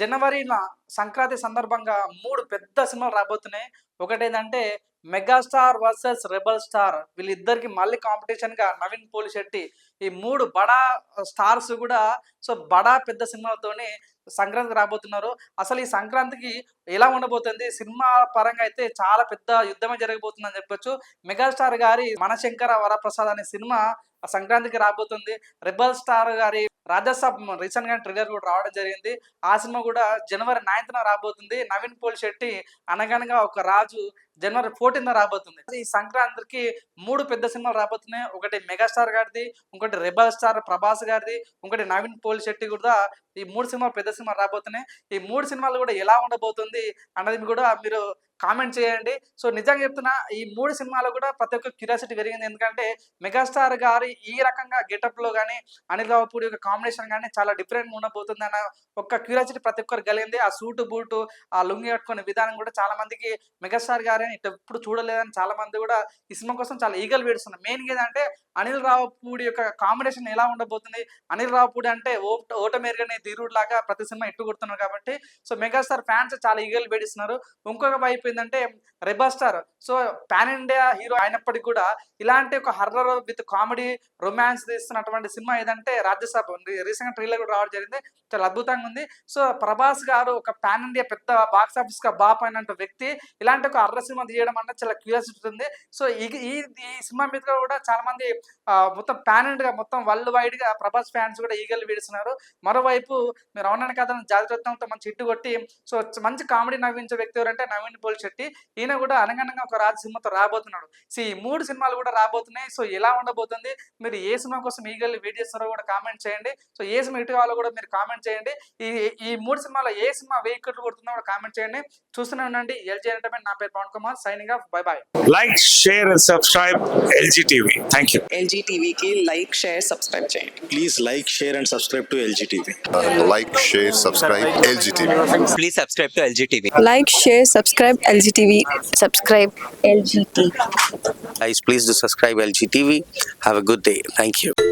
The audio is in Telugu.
జనవరి సంక్రాంతి సందర్భంగా మూడు పెద్ద సినిమాలు రాబోతున్నాయి. ఒకటి ఏంటంటే మెగాస్టార్ వర్సెస్ రెబల్ స్టార్. వీళ్ళిద్దరికి మళ్ళీ కాంపిటీషన్గా నవీన్ పోలి శెట్టి ఈ మూడు బడా స్టార్స్ కూడా సో బడా పెద్ద సినిమాలతోనే సంక్రాంతికి రాబోతున్నారు. అసలు ఈ సంక్రాంతికి ఎలా ఉండబోతుంది? సినిమా పరంగా అయితే చాలా పెద్ద యుద్ధమే జరగబోతుందని చెప్పొచ్చు. మెగాస్టార్ గారి మనశంకర వరప్రసాద్ అనే సినిమా సంక్రాంతికి రాబోతుంది. రెబల్ స్టార్ గారి రాజాసాబ్ రీసెంట్గా గా కూడా రావడం జరిగింది. ఆ సినిమా కూడా జనవరి నైన్త్న రాబోతుంది. నవీన్ పోల్ శెట్టి అనగనగా ఒక రాజు జనవరి ఫోర్టీన్ రాబోతుంది. ఈ సంక్రాంతికి మూడు పెద్ద సినిమాలు రాబోతున్నాయి. ఒకటి మెగాస్టార్ గారిది ఇంకోటి రెబల్ స్టార్ ప్రభాస్ గారిది ఇంకోటి నవీన్ పోల్ శెట్టి కూడా ఈ మూడు సినిమాలు పెద్ద సినిమాలు రాబోతున్నాయి. ఈ మూడు సినిమాలు కూడా ఎలా ఉండబోతుంది అన్నది కూడా మీరు కామెంట్ చేయండి. సో నిజంగా చెప్తున్నా ఈ మూడు సినిమాలు కూడా ప్రతి ఒక్క క్యూరియాసిటీ పెరిగింది. ఎందుకంటే మెగాస్టార్ గారి ఈ రకంగా గెటప్లో కానీ అనిల్ రావుపూడి యొక్క కాంబినేషన్ కానీ చాలా డిఫరెంట్ ఉండబోతుంది అన్న ఒక్క క్యూరియాసిటీ ప్రతి ఒక్కరు కలిగింది. ఆ సూటు బూటు ఆ లుంగి కట్టుకునే విధానం కూడా చాలా మందికి మెగాస్టార్ కానీ ఇట్లా ఎప్పుడు చూడలేదని చాలా మంది కూడా ఈ సినిమా కోసం చాలా ఈగలు వేడుస్తున్నారు. మెయిన్ ఏంటంటే అనిల్ రావుపూడి యొక్క కాంబినేషన్ ఎలా ఉండబోతుంది? అనిల్ రావుపూడి అంటే ఓట ఓటమేరుగనే ధీరుడు లాగా ప్రతి సినిమా ఎట్టు కొడుతున్నారు కాబట్టి సో మెగాస్టార్ ఫ్యాన్స్ చాలా ఈగలు వేడిస్తున్నారు. ఇంకొక వైపు ఏంటంటే rebel star so pan India hero అయినప్పటికీ కూడా ఇలాంటి ఒక హర్రర్ విత్ కామెడీ రొమాన్స్ తీస్తున్నటువంటి సినిమా ఏదంటే రాజ్యసభ. రీసెంట్ ట్రైలర్ కూడా రావడం జరిగింది. చాలా అద్భుతంగా ఉంది. సో ప్రభాస్ గారు ఒక పాన్ ఇండియా పెద్ద బాక్స్ ఆఫీస్గా బాప్ అయినంత వ్యక్తి. ఇలాంటి ఒక హర్రర్ సినిమా తీయడం అంటే చాలా క్యూరియాసిటీ ఉంది సో ఈ ఈ సినిమా మీద కూడా చాలా మంది మొత్తం ప్యానెంట్గా మొత్తం వరల్డ్ వైడ్గా ప్రభాస్ ఫ్యాన్స్ కూడా ఈగలు వీడుస్తున్నారు మరోవైపు మీరు అవునని కథను జాగ్రత్తతో మంచి హిట్ కొట్టి సో మంచి కామెడీ నవ్వించే వ్యక్తి ఎవరంటే నవీన్ పోల్చెట్టి ఈయన కూడా అనగనగా ఒక రాజు సినిమాతో రాబోతున్నాడు. సో ఈ మూడు సినిమాలు కూడా రాబోతున్నాయి. సో ఎలా ఉండబోతుంది? మీరు ఏ సినిమా కోసం ఈగల్ని వెయిట్ కూడా కామెంట్ చేయండి. సో ఏ సినిమా ఇటు కావాలో కూడా మీరు కామెంట్ చేయండి. ఈ ఈ మూడు సినిమాలో ఏ సినిమా వెయ్యి కోట్లు కొడుతుందో కూడా కామెంట్ చేయండి. చూస్తూనే ఉండండి. ఎల్జీ ఎంటర్టైన్మెంట్ నా పేరు Pavan Kumar signing off by L G TV के लाइक शेयर सब्सक्राइब चाहिए please like share and subscribe to L G TV like share subscribe L G TV please subscribe to L G TV like share subscribe L G TV subscribe L G TV please do subscribe L G TV have a good day thank you